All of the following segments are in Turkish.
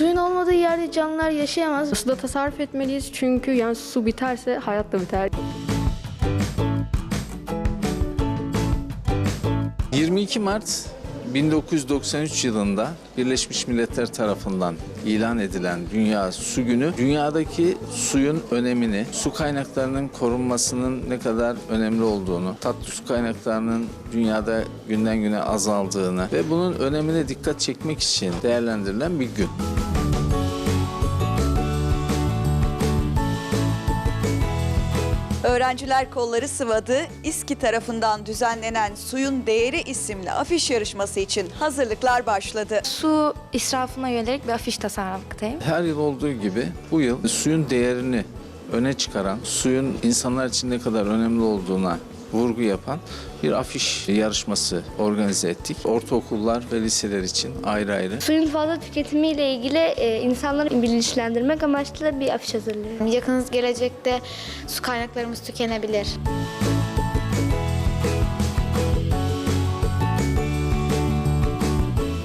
Suyun olmadığı yerde canlılar yaşayamaz. Suda tasarruf etmeliyiz çünkü yani su biterse hayat da biter. 22 Mart 1993 yılında Birleşmiş Milletler tarafından ilan edilen Dünya Su Günü, dünyadaki suyun önemini, su kaynaklarının korunmasının ne kadar önemli olduğunu, tatlı su kaynaklarının dünyada günden güne azaldığını ve bunun önemine dikkat çekmek için değerlendirilen bir gün. Öğrenciler kolları sıvadı, İSKİ tarafından düzenlenen Suyun Değeri isimli afiş yarışması için hazırlıklar başladı. Su israfına yönelik bir afiş tasarlamaktayım. Her yıl olduğu gibi bu yıl suyun değerini öne çıkaran, suyun insanlar için ne kadar önemli olduğuna vurgu yapan bir afiş yarışması organize ettik. Ortaokullar ve liseler için ayrı ayrı. Suyun fazla tüketimiyle ilgili e, insanları bilinçlendirmek amaçlı bir afiş hazırlıyorum. Yakın gelecekte su kaynaklarımız tükenebilir.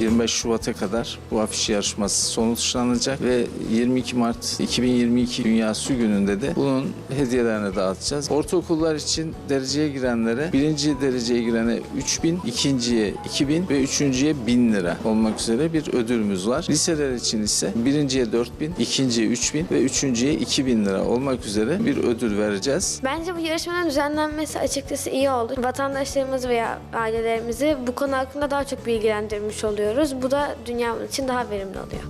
25 Şubat'a kadar bu afiş yarışması sonuçlanacak ve 22 Mart 2022 Dünya Su Günü'nde de bunun hediyelerini dağıtacağız. Ortaokullar için dereceye girenlere birinci dereceye girene 3000, ikinciye 2000 ve üçüncüye 1000 lira olmak üzere bir ödülümüz var. Liseler için ise birinciye 4000, ikinciye 3000 ve üçüncüye 2000 lira olmak üzere bir ödül vereceğiz. Bence bu yarışmanın düzenlenmesi açıkçası iyi oldu. Vatandaşlarımız veya ailelerimizi bu konu hakkında daha çok bilgilendirmiş oluyoruz. Bu da dünyamız için daha verimli oluyor.